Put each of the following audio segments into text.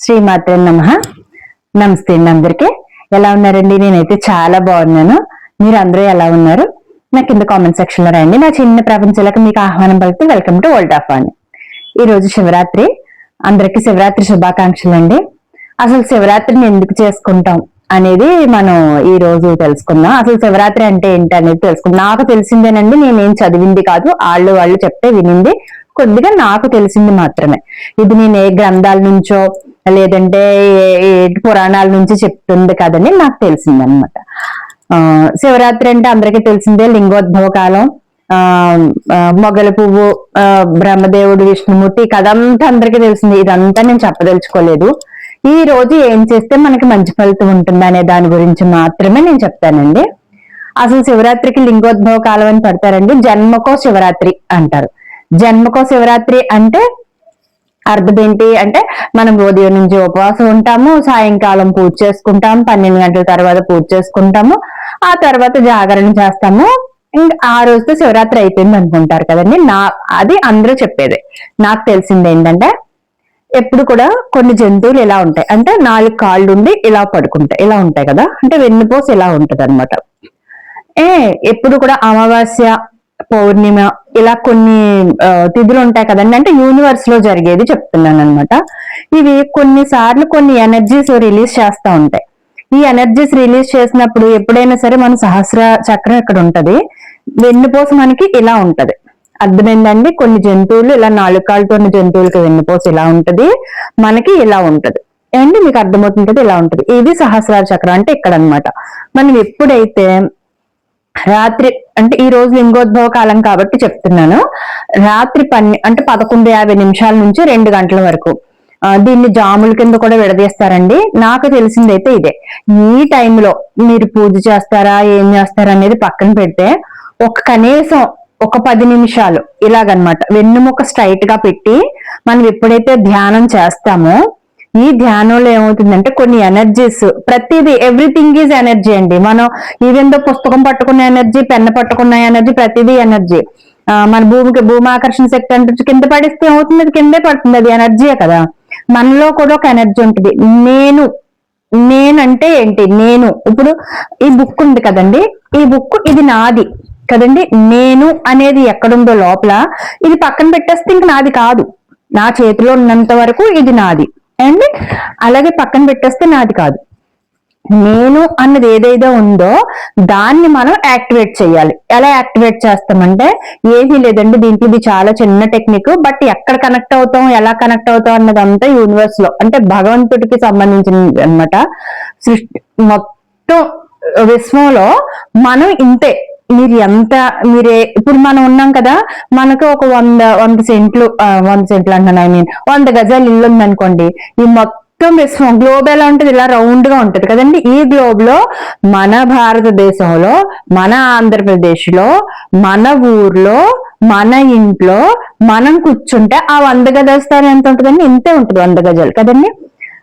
శ్రీమాత్రే నమ. నమస్తే అండి అందరికీ. ఎలా ఉన్నారండి? నేనైతే చాలా బాగున్నాను. మీరు అందరూ ఎలా ఉన్నారు? నా కింద కామెంట్ సెక్షన్లో రండి నా చిన్న ప్రపంచాలకు మీకు ఆహ్వానం పలికి వెల్కమ్ టు వరల్డ్ ఆఫ్ అని ఈ రోజు శివరాత్రి. అందరికీ శివరాత్రి శుభాకాంక్షలు అండి. అసలు శివరాత్రిని ఎందుకు చేసుకుంటాం అనేది మనం ఈ రోజు తెలుసుకుందాం. అసలు శివరాత్రి అంటే ఏంటి అనేది తెలుసుకుందాం. నాకు తెలిసిందేనండి నేనేం చదివింది కాదు. వాళ్ళు వాళ్ళు చెప్తే వినింది. కొద్దిగా నాకు తెలిసింది మాత్రమే. ఇది నేను ఏ గ్రంథాల నుంచో లేదంటే పురాణాల నుంచి చెప్తుంది కదని నాకు తెలిసింది అనమాట శివరాత్రి అంటే అందరికీ తెలిసిందే లింగోద్భవ కాలం. ఆ మొగల పువ్వు బ్రహ్మదేవుడు విష్ణుమూర్తి కదంతా కథ అంతా అందరికీ తెలిసింది. ఇదంతా నేను చెప్పదలుచుకోలేదు. ఈ రోజు ఏం చేస్తే మనకి మంచి ఫలితం ఉంటుంది అనే దాని గురించి మాత్రమే నేను చెప్తానండి. అసలు శివరాత్రికి లింగోద్భవ కాలం అని పెడతారండి జన్మకో శివరాత్రి అంటారు. జన్మకో శివరాత్రి అంటే అర్థం ఏంటి అంటే మనం ఉదయం నుంచి ఉపవాసం ఉంటాము సాయంకాలం పూజ చేసుకుంటాము పన్నెండు గంటల తర్వాత పూజ చేసుకుంటాము ఆ తర్వాత జాగరణ చేస్తాము. ఇంకా ఆ రోజుతో శివరాత్రి అయిపోయింది అనుకుంటారు కదండి. నా అది అందరూ చెప్పేదే. నాకు తెలిసింది ఏంటంటే ఎప్పుడు కూడా కొన్ని జంతువులు ఇలా ఉంటాయి. అంటే నాలుగు కాళ్ళు ఉండి ఇలా పడుకుంటాయి. ఇలా ఉంటాయి కదా. అంటే వెన్నుపోసి ఇలా ఉంటది అనమాట ఏ ఎప్పుడు కూడా అమావాస్య పౌర్ణిమ ఇలా కొన్ని తిథులు ఉంటాయి కదండి. అంటే యూనివర్స్లో జరిగేది చెప్తున్నాను అనమాట ఇవి కొన్నిసార్లు కొన్ని ఎనర్జీస్ రిలీజ్ చేస్తూ ఉంటాయి. ఈ ఎనర్జీస్ రిలీజ్ చేసినప్పుడు ఎప్పుడైనా సరే మన సహస్ర చక్రం ఇక్కడ ఉంటది. వెన్నుపోస మనకి ఇలా ఉంటది. అర్థమైందండి? కొన్ని జంతువులు ఇలా నాలుగు కాళ్ళతో ఉన్న జంతువులకి వెన్నుపోస ఇలా ఉంటది. మనకి ఇలా ఉంటది. అండి మీకు అర్థమవుతుంటది ఇలా ఉంటది. ఇది సహస్రార చక్రం అంటే ఇక్కడ అన్నమాట మనం ఎప్పుడైతే రాత్రి అంటే ఈ రోజు లింగోద్భవ కాలం కాబట్టి చెప్తున్నాను. రాత్రి పన్నె అంటే పదకొండు యాభై నిమిషాల నుంచి రెండు గంటల వరకు. దీన్ని జాముల కింద కూడా విడదీస్తారండి. నాకు తెలిసిందైతే ఇదే. ఈ టైంలో మీరు పూజ చేస్తారా ఏం చేస్తారా అనేది పక్కన పెడితే ఒక కనీసం ఒక పది నిమిషాలు ఇలాగనమాట. వెన్నుముక స్ట్రైట్గా పెట్టి మనం ఎప్పుడైతే ధ్యానం చేస్తామో ఈ ధ్యానంలో ఏమవుతుందంటే కొన్ని ఎనర్జీస్ ప్రతిదీ ఎవ్రీథింగ్ ఈజ్ ఎనర్జీ అండి. మనం ఈవెన్ పుస్తకం పట్టుకున్న ఎనర్జీ పెన్ను పట్టుకున్న ఎనర్జీ ప్రతిదీ ఎనర్జీ మన భూమికి భూమి ఆకర్షణ శక్తి అంటే కింద పడిస్తే ఏమవుతుంది? అది కిందే పడుతుంది అది ఎనర్జీయే కదా. మనలో కూడా ఒక ఎనర్జీ ఉంటుంది. నేను నేనంటే ఏంటి? నేను. ఇప్పుడు ఈ బుక్ ఉంది కదండి. ఈ బుక్ ఇది నాది కదండి. నేను అనేది ఎక్కడుందో లోపల ఇది పక్కన పెట్టేస్తే ఇంక నాది కాదు. నా చేతిలో ఉన్నంత వరకు ఇది నాది. అండ్ అలాగే పక్కన పెట్టేస్తే నాది కాదు. నేను అన్నది ఏదైతే ఉందో దాన్ని మనం యాక్టివేట్ చేయాలి. ఎలా యాక్టివేట్ చేస్తామంటే ఏమీ లేదండి దీంట్లో ఇది చాలా చిన్న టెక్నిక్ బట్ ఎక్కడ కనెక్ట్ అవుతాం ఎలా కనెక్ట్ అవుతాం అన్నదంతా యూనివర్స్లో అంటే భగవంతుడికి సంబంధించింది అన్నమాట సృష్టి మొత్తం విశ్వంలో మనం ఇంతే. మీరు ఎంత మీరే ఇప్పుడు మనం ఉన్నాం కదా మనకు ఒక వంద వంద సెంట్లు వంద సెంట్లు అంటున్నాను ఐ మీన్ వంద గజాలు ఇల్లు ఉందనుకోండి ఈ మొత్తం విశ్వం గ్లోబ్ ఎలా ఉంటుంది? ఇలా రౌండ్గా ఉంటుంది కదండి. ఈ గ్లోబ్లో మన భారతదేశంలో మన ఆంధ్రప్రదేశ్లో మన ఊర్లో మన ఇంట్లో మనం కూర్చుంటే ఆ వంద గజాల స్థానం ఎంత ఉంటుందండి? ఇంతే ఉంటుంది వంద గజాలు కదండి.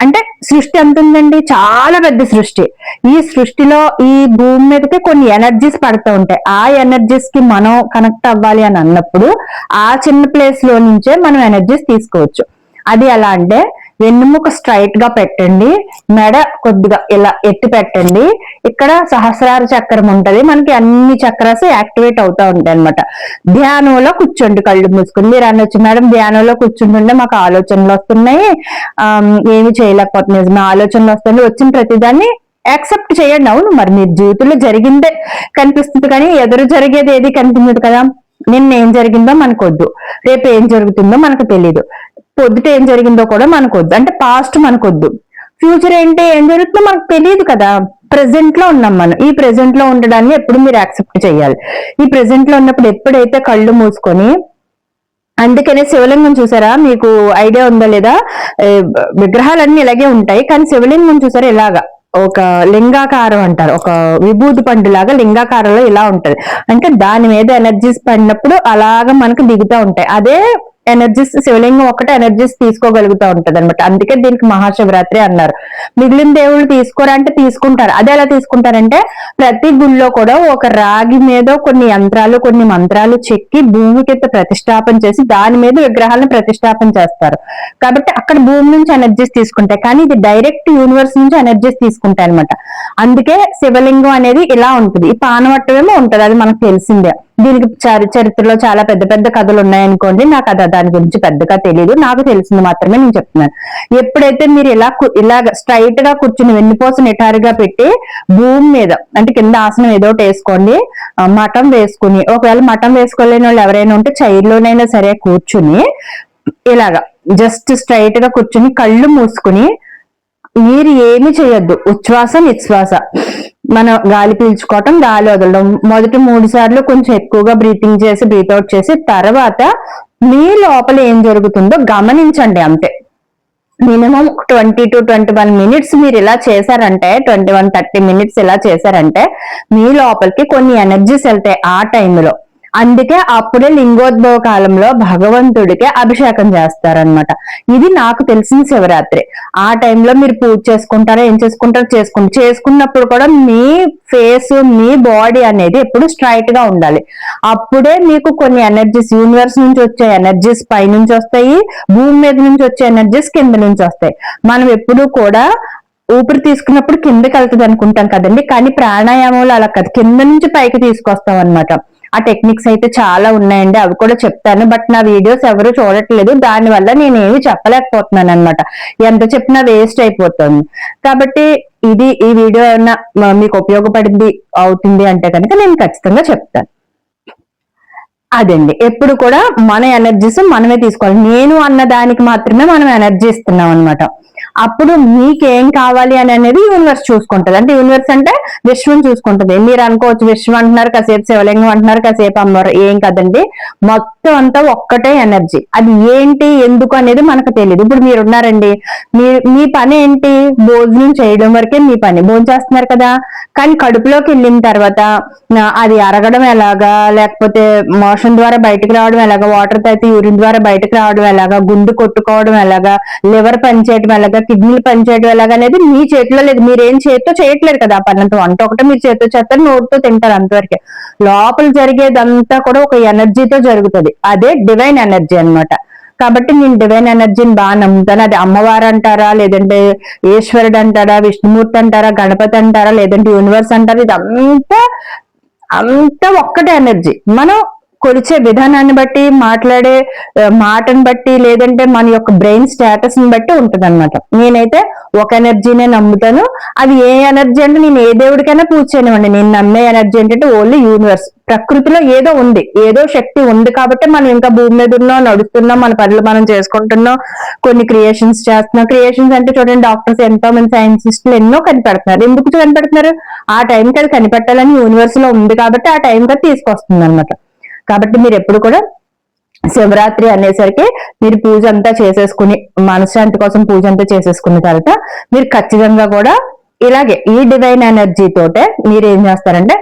అంటే సృష్టి ఎంత ఉందండి చాలా పెద్ద సృష్టి. ఈ సృష్టిలో ఈ భూమి మీదకి కొన్ని ఎనర్జీస్ పడుతూ ఉంటాయి. ఆ ఎనర్జీస్కి మనం కనెక్ట్ అవ్వాలి అని అన్నప్పుడు ఆ చిన్న ప్లేస్లో నుంచే మనం ఎనర్జీస్ తీసుకోవచ్చు. అది ఎలా అంటే వెన్నుముక స్ట్రైట్గా పెట్టండి. మెడ కొద్దిగా ఇలా ఎత్తి పెట్టండి. ఇక్కడ సహస్రార చక్రం ఉంటది. మనకి అన్ని చక్రాస్ యాక్టివేట్ అవుతా ఉంటాయి అనమాట ధ్యానంలో కూర్చోండి కళ్ళు మూసుకుని. మీరు అనొచ్చు మేడం ధ్యానంలో కూర్చుంటుంటే మాకు ఆలోచనలు వస్తున్నాయి. ఆమ్, ఏమి చేయలేకపోతున్నాయి మా ఆలోచనలు వస్తున్నాయి. వచ్చిన ప్రతిదాన్ని యాక్సెప్ట్ చేయండి. అవును మరి మీ జీవితంలో జరిగిందే కనిపిస్తుంది కానీ ఎదురు జరిగేది ఏది కనిపించదు కదా. నిన్న ఏం జరిగిందో మనకొద్దు. రేపు ఏం జరుగుతుందో మనకు తెలియదు పొద్దుట ఏం జరిగిందో కూడా మనకొద్దు. అంటే పాస్ట్ మనకొద్దు. ఫ్యూచర్ ఏంటి ఏం జరుగుతుందో మనకు తెలియదు కదా. ప్రెసెంట్లో ఉన్నాం మనం. ఈ ప్రెసెంట్లో ఉండడాన్ని ఎప్పుడు మీరు యాక్సెప్ట్ చేయాలి. ఈ ప్రెసెంట్లో ఉన్నప్పుడు ఎప్పుడైతే కళ్ళు మూసుకొని అందుకనే శివలింగం చూసారా? మీకు ఐడియా ఉందా లేదా? విగ్రహాలన్నీ ఇలాగే ఉంటాయి. కానీ శివలింగం చూసారా? ఇలాగా. ఒక లింగాకారం అంటారు. ఒక విభూతి పండు లాగా లింగాకారంలో ఇలా ఉంటది. అంటే దాని మీద ఎనర్జీస్ పడినప్పుడు అలాగా మనకు దిగుతూ ఉంటాయి. అదే ఎనర్జీస్ శివలింగం ఒకటి ఎనర్జీస్ తీసుకోగలుగుతూ ఉంటది అనమాట అందుకే దీనికి మహాశివరాత్రి అన్నారు. మిగిలిన దేవుళ్ళు తీసుకోరా అంటే తీసుకుంటారు. అది ఎలా తీసుకుంటారంటే ప్రతి గుళ్ళో కూడా ఒక రాగి మీద కొన్ని యంత్రాలు కొన్ని మంత్రాలు చెక్కి భూమి కింద ప్రతిష్టాపన చేసి దాని మీద విగ్రహాలను ప్రతిష్టాపన చేస్తారు. కాబట్టి అక్కడ భూమి నుంచి ఎనర్జీస్ తీసుకుంటాయి. కానీ ఇది డైరెక్ట్ యూనివర్స్ నుంచి ఎనర్జీస్ తీసుకుంటాయి అనమాట అందుకే శివలింగం అనేది ఇలా ఉంటుంది. ఈ పానవట్టమేమో ఉంటది. అది మనకు తెలిసిందే. దీనికి చరి- చరిత్రలో చాలా పెద్ద పెద్ద కథలు ఉన్నాయనుకోండి నాకు అది దాని గురించి పెద్దగా తెలియదు నాకు తెలిసింది మాత్రమే నేను చెప్తున్నాను. ఎప్పుడైతే మీరు ఇలా కు- ఇలా స్ట్రైట్గా కూర్చుని వెన్నుపోస నిటారుగా పెట్టి భూమి మీద అంటే కింద ఆసనం ఏదో ఒకటి వేసుకోండి మఠం వేసుకుని ఒకవేళ మఠం వేసుకోలేని వాళ్ళు ఎవరైనా ఉంటే చైర్లోనైనా సరే కూర్చుని ఇలాగా జస్ట్ స్ట్రైట్గా కూర్చుని కళ్ళు మూసుకుని మీరు ఏమి చేయొద్దు. ఉచ్ఛ్వాస నిశ్వాస. మనం గాలి పీల్చుకోవటం గాలి వదలడం. మొదటి మూడు సార్లు కొంచెం ఎక్కువగా బ్రీతింగ్ చేసి బ్రీత్ అవుట్ చేసి తర్వాత మీ లోపల ఏం జరుగుతుందో గమనించండి అంతే. Minimum twenty to twenty one minutes మీరు ఇలా చేశారంటే ట్వంటీ వన్ థర్టీ మినిట్స్ ఇలా చేశారంటే మీ లోపలికి కొన్ని ఎనర్జీస్ వెళ్తాయి ఆ టైంలో అందుకే అప్పుడే లింగోద్భవ కాలంలో భగవంతుడికి అభిషేకం చేస్తారనమాట ఇది నాకు తెలిసిన శివరాత్రి. ఆ టైంలో మీరు పూజ చేసుకుంటారా ఏం చేసుకుంటారో చేసుకుంటారు చేసుకున్నప్పుడు కూడా మీ ఫేస్ మీ బాడీ అనేది ఎప్పుడు స్ట్రైట్గా ఉండాలి. అప్పుడే మీకు కొన్ని ఎనర్జీస్ యూనివర్స్ నుంచి వచ్చే ఎనర్జీస్ పై నుంచి వస్తాయి భూమి మీద నుంచి వచ్చే ఎనర్జీస్ కింద నుంచి వస్తాయి. మనం ఎప్పుడు కూడా ఊపిరి తీసుకున్నప్పుడు కిందకి వెళ్తుంది అనుకుంటాం కదండి. కానీ ప్రాణాయామంలో అలా కాదు. కింద నుంచి పైకి తీసుకొస్తాం అన్నమాట ఆ టెక్నిక్స్ అయితే చాలా ఉన్నాయండి అవి కూడా చెప్తాను. బట్ నా వీడియోస్ ఎవరు చూడట్లేదు. దానివల్ల నేను ఏమి చెప్పలేకపోతున్నాను అనమాట ఎంత చెప్పినా వేస్ట్ అయిపోతుంది. కాబట్టి ఇది ఈ వీడియో ఏమన్నా మీకు ఉపయోగపడింది అవుతుంది అంటే కనుక నేను ఖచ్చితంగా చెప్తాను. అదండి. ఎప్పుడు కూడా మన ఎనర్జీస్ మనమే తీసుకోవాలి. నేను అన్న దానికి మాత్రమే మనం ఎనర్జీ ఇస్తున్నాం అనమాట అప్పుడు మీకేం కావాలి అని అనేది యూనివర్స్ చూసుకుంటది. అంటే యూనివర్స్ అంటే విశ్వం చూసుకుంటది. మీరు అనుకోవచ్చు విశ్వం అంటున్నారు కాసేపు శివలింగం అంటున్నారు కాసేపు అమ్మవారు ఏం కదండి. మొత్తం అంతా ఒక్కటే ఎనర్జీ అది ఏంటి ఎందుకు అనేది మనకు తెలియదు ఇప్పుడు మీరు ఉన్నారండి. మీ మీ పని ఏంటి? భోజనం చేయడం వరకే మీ పని. భోజనం చేస్తున్నారు కదా. కానీ కడుపులోకి వెళ్ళిన తర్వాత అది అరగడం ఎలాగా? లేకపోతే మోషన్ ద్వారా బయటకు రావడం ఎలాగా? వాటర్ తాగితే యూరిన్ ద్వారా బయటకు రావడం ఎలాగా? గుండు కొట్టుకోవడం ఎలాగా? లివర్ పనిచేయడం ఎలాగా? కిడ్నీలు పనిచేయడం ఎలాగా అనేది మీ చేతిలో లేదు. మీరేం చేతితో చేయట్లేదు కదా ఆ పని. అంతా వంట ఒకటే మీరు చేతితో చేస్తారు నోటితో తింటారు అంతవరకే. లోపల జరిగేదంతా కూడా ఒక ఎనర్జీతో జరుగుతుంది. అదే డివైన్ ఎనర్జీ అన్నమాట. కాబట్టి నేను డివైన్ ఎనర్జీని బాగా నమ్ముతాను. అది అమ్మవారు అంటారా లేదంటే ఈశ్వరుడు అంటారా విష్ణుమూర్తి అంటారా గణపతి అంటారా లేదంటే యూనివర్స్ అంటారా ఇదంతా అంతా ఒక్కటే ఎనర్జీ. మనం కొలిచే విధానాన్ని బట్టి మాట్లాడే మాటను బట్టి లేదంటే మన యొక్క బ్రెయిన్ స్టేటస్ని బట్టి ఉంటుంది అనమాట నేనైతే ఒక ఎనర్జీనే నమ్ముతాను. అది ఏ ఎనర్జీ అంటే నేను ఏ దేవుడికైనా పూజ చేయనివ్వండి. నేను నమ్మే ఎనర్జీ ఏంటంటే ఓన్లీ యూనివర్స్. ప్రకృతిలో ఏదో ఉంది. ఏదో శక్తి ఉంది కాబట్టి మనం ఇంకా భూమి మీద ఉన్నాం నడుస్తున్నాం మన పనులు మనం చేసుకుంటున్నాం కొన్ని క్రియేషన్స్ చేస్తున్నాం. క్రియేషన్స్ అంటే చూడండి డాక్టర్స్ ఎంతో మంది సైంటిస్టులు ఎన్నో కనిపెడుతున్నారు. ఎందుకు కనిపెడుతున్నారు? ఆ టైంకి అది కనిపెట్టాలని యూనివర్స్లో ఉంది కాబట్టి ఆ టైంకి అది తీసుకొస్తుంది అనమాట కాబట్టి మీరు ఎప్పుడు కూడా శివరాత్రి అనేసరికి మీరు పూజ అంతా చేసేసుకుని మనశ్శాంతి కోసం పూజ అంతా చేసేసుకున్న తర్వాత మీరు ఖచ్చితంగా కూడా ఇలాగే ఈ డివైన్ ఎనర్జీ తోటే మీరు ఏం చేస్తారంటే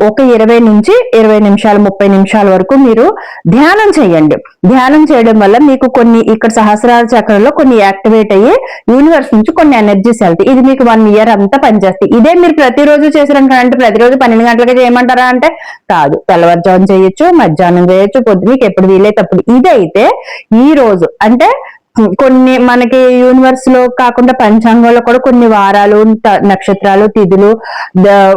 ఒక ఇరవై నుంచి ఇరవై నిమిషాలు ముప్పై నిమిషాల వరకు మీరు ధ్యానం చేయండి. ధ్యానం చేయడం వల్ల మీకు కొన్ని ఇక్కడ సహస్రార చక్రంలో కొన్ని యాక్టివేట్ అయ్యి యూనివర్స్ నుంచి కొన్ని ఎనర్జీస్ వెళ్తాయి. ఇది మీకు వన్ ఇయర్ అంతా పనిచేస్తాయి. ఇదే మీరు ప్రతిరోజు చేసారంటే ప్రతిరోజు పన్నెండు గంటలకి చేయమంటారా అంటే? కాదు. తెల్లవారుజామున చేయొచ్చు మధ్యాహ్నం చేయొచ్చు పొద్దు మీకు ఎప్పుడు వీలైతే ఇదైతే ఈ రోజు అంటే కొన్ని మనకి యూనివర్స్లో కాకుండా పంచాంగంలో కూడా కొన్ని వారాలు త- నక్షత్రాలు తిథులు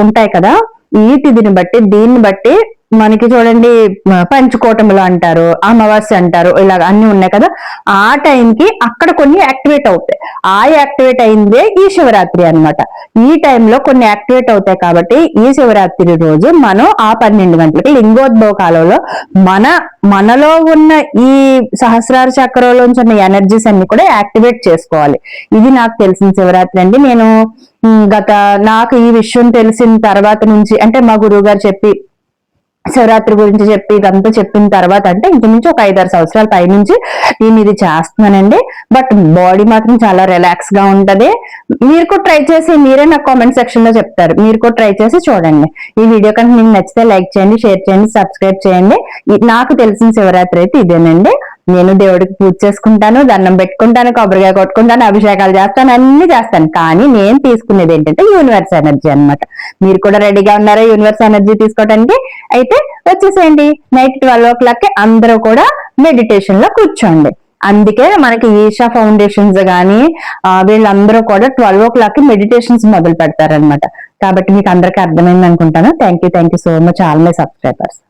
ఉంటాయి కదా? ఈ తిథిని బట్టి దీన్ని బట్టి మనకి చూడండి పంచుకోటములు అంటారు అమావాస్య అంటారు ఇలాగ అన్ని ఉన్నాయి కదా. ఆ టైంకి అక్కడ కొన్ని యాక్టివేట్ అవుతాయి. ఆ యాక్టివేట్ అయిందే ఈ శివరాత్రి అన్నమాట. ఈ టైంలో కొన్ని యాక్టివేట్ అవుతాయి కాబట్టి ఈ శివరాత్రి రోజు మనం ఆ పన్నెండు గంటలకి లింగోద్భవ కాలంలో మన మనలో ఉన్న ఈ సహస్రార చక్రంలోంచి ఉన్న ఎనర్జీస్ అన్ని కూడా యాక్టివేట్ చేసుకోవాలి. ఇది నాకు తెలిసిన శివరాత్రి అండి. నేను గత నాకు ఈ విషయం తెలిసిన తర్వాత నుంచి అంటే మా గురువు గారు చెప్పి శివరాత్రి గురించి చెప్పి ఇదంతా చెప్పిన తర్వాత అంటే ఇంచుమించు ఒక ఐదారు సంవత్సరాల పైనుంచి నేను ఇది చేస్తున్నానండి. బట్ బాడీ మాత్రం చాలా రిలాక్స్గా ఉంటది. మీరు కూడా ట్రై చేసి మీరే నాకు కామెంట్ సెక్షన్లో చెప్తారు. మీరు కూడా ట్రై చేసి చూడండి. ఈ వీడియో కనుక మీకు నచ్చితే లైక్ చేయండి షేర్ చేయండి సబ్స్క్రైబ్ చేయండి. నాకు తెలిసిన శివరాత్రి అయితే ఇదేనండి. నేను దేవుడికి పూజ చేసుకుంటాను దండం పెట్టుకుంటాను కొబ్బరికాయ కొట్టుకుంటాను అభిషేకాలు చేస్తాను అన్ని చేస్తాను. కానీ నేను తీసుకునేది ఏంటంటే యూనివర్స్ ఎనర్జీ అన్నమాట. మీరు కూడా రెడీగా ఉన్నారా యూనివర్స్ ఎనర్జీ తీసుకోవడానికి అయితే వచ్చేసేయండి. నైట్ ట్వెల్వ్ ఓ క్లాక్కి అందరూ కూడా మెడిటేషన్లో కూర్చోండి. అందుకే మనకి ఈషా ఫౌండేషన్స్ కానీ వీళ్ళందరూ కూడా ట్వెల్వ్ ఓ క్లాక్కి మెడిటేషన్స్ మొదలు పెడతారనమాట కాబట్టి మీకు అందరికీ అర్థమైంది అనుకుంటాను. Thank you thank you so much all my subscribers